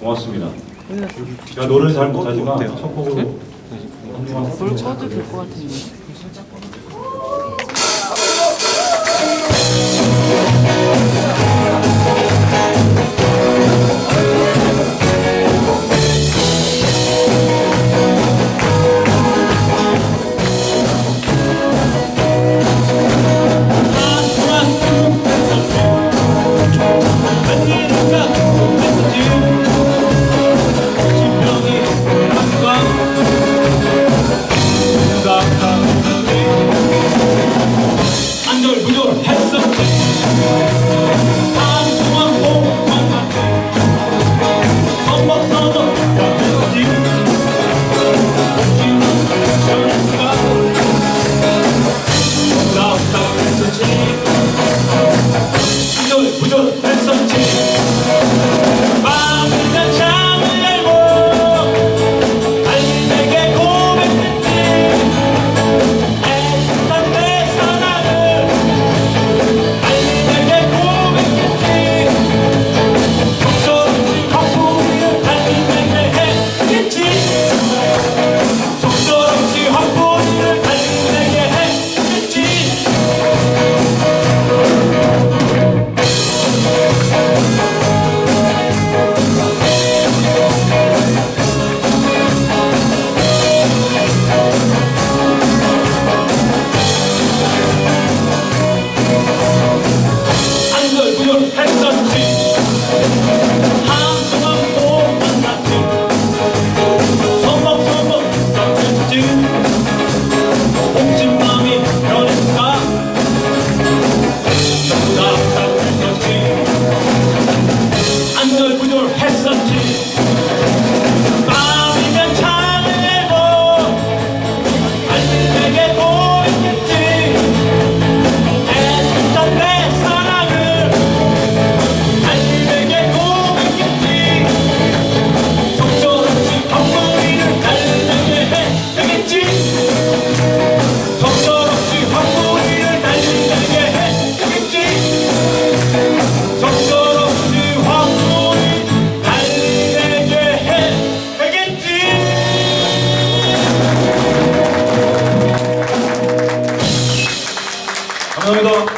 고맙습니다. 제가 노래를 잘 못하지만 첫 곡으로 한동안 불 쳐도 될 것 같은데. Música 감사합니다.